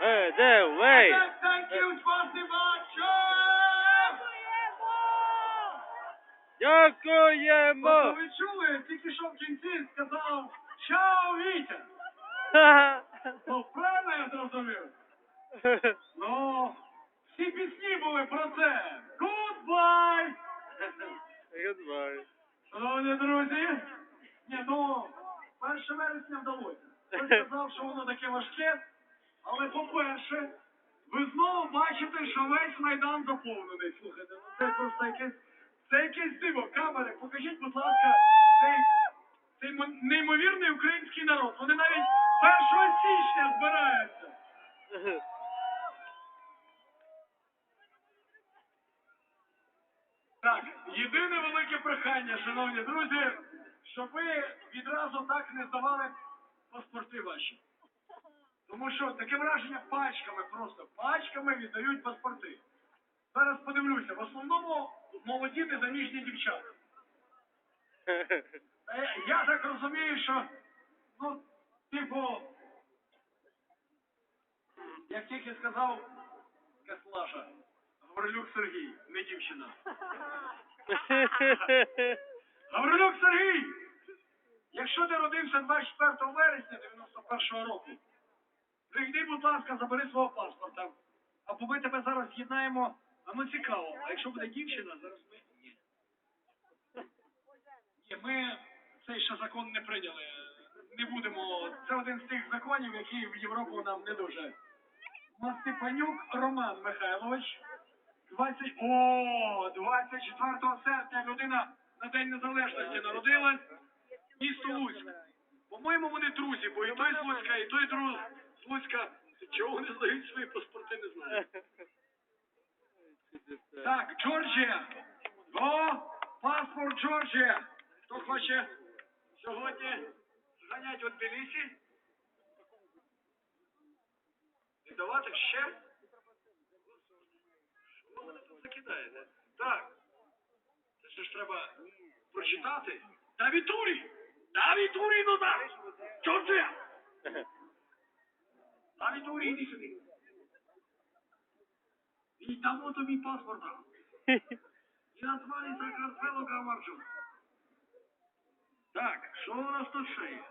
Е, де, вей! Дякуємо! Ви чули, тільки що в кінці сказав Чао, Вітя! Ну, правильно я зрозумів? Ну, всі пісні були про це. Goodbye! Goodbye. Шановні друзі, ні, ну, 1 вересня вдалося. Хтось сказав, що воно таке важке, але по-перше, ви знову бачите, що весь Майдан заповнений. Слухайте, ну це просто якесь, це якесь диво. Камери, покажіть, будь ласка, цей, цей неймовірний український народ. Вони навіть 1 січня збираються. Так, єдине велике прохання, шановні друзі, щоб ви відразу так не здавали паспорти ваші. Тому що таке враження пачками просто, пачками віддають паспорти. Зараз подивлюся, в основному молоді незаміжні дівчата. Та я, я так розумію, що, ну, типу, як тільки сказав Каслаша, Гаврилюк Сергій, не дівчина. Гаврилюк Сергій! Якщо ти родився 24 вересня 91-го року, прийди, будь ласка, забери свого паспорта. Або ми тебе зараз з'єднаємо. А ну цікаво. А якщо буде дівчина, зараз ми. Ні. Ні, ми цей ще закон не прийняли. Не будемо. Це один з тих законів, які в Європу нам не дуже. Мастепанюк Роман Михайлович. 20... О, 24 серпня людина на День Незалежності народилась. Місто Луцьк. По-моєму, вони друзі, бо і той з Луцька, і той друг з Луцька. Чого вони здають свої паспорти, не знаю. Так, Джорджія. О, паспорт Джорджія. Хто хоче сьогодні зганяти в Тбілісі? Віддавати ще? Що ви тут закидаєте? Так. Це ще ж треба прочитати. Давід Турі! Давід Турі, ну так! Джорджія! Давід Турі, іди сюди. Віддамо тобі паспорта. І назвали Закарпело Гамарджу. Так, що у нас тут ще є?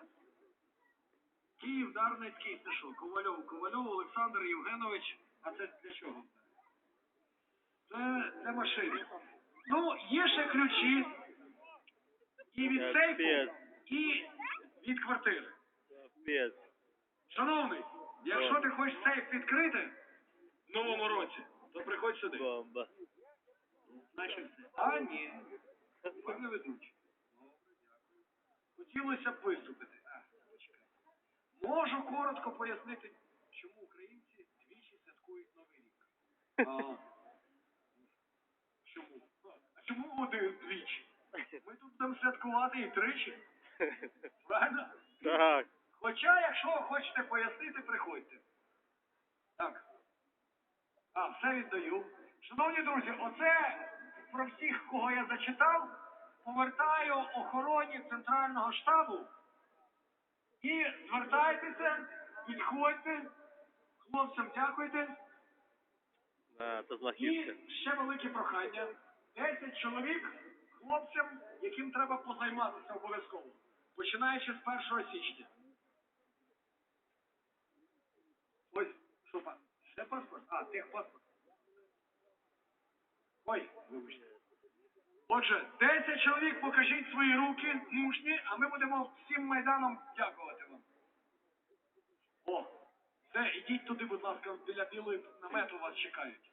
Київ, Дарницький, що? Ковальов, Ковальов, Олександр Євгенович. А це для чого? Це для машини. Ну, є ще ключі. І від сейфу, і від квартири. Шановний, якщо ти хочеш сейф відкрити в новому році, то приходь сюди. Бомба. Значить, а ні. Ви не ведуть. Хотілося б виступити. А. Можу коротко пояснити, чому українці двічі святкують Новий рік. А, чому? А чому один двічі? Ми тут будемо святкувати і тричі. Правильно? Так. Хоча, якщо хочете пояснити, приходьте. Так. А, все віддаю. Шановні друзі, оце про всіх, кого я зачитав, повертаю охороні Центрального штабу і звертайтеся, підходьте, хлопцям дякуйте. А, І ще велике прохання. 10 чоловік хлопцям, яким треба позайматися обов'язково, починаючи з 1 січня. Ось, що пан? Ще паспорт? А, техпаспорт. Ой, вибачте. Отже, 10 чоловік покажіть свої руки, мужні, а ми будемо всім майданом дякувати вам. О, все, ідіть туди, будь ласка, біля білої намету вас чекають.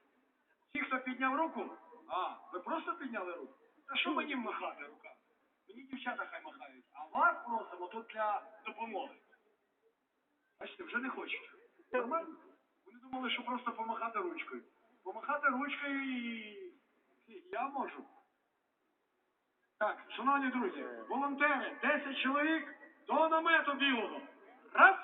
Ті, хто підняв руку, а, ви просто підняли руку? Та що мені махати руками? Мені дівчата хай махають, а вас просимо тут для допомоги. Бачите, вже не хочуть. Нормально? Думали, що просто помахати ручкою. Помахати ручкою і я можу. Так, шановні друзі, волонтери, 10 чоловік до намету білого. Раз!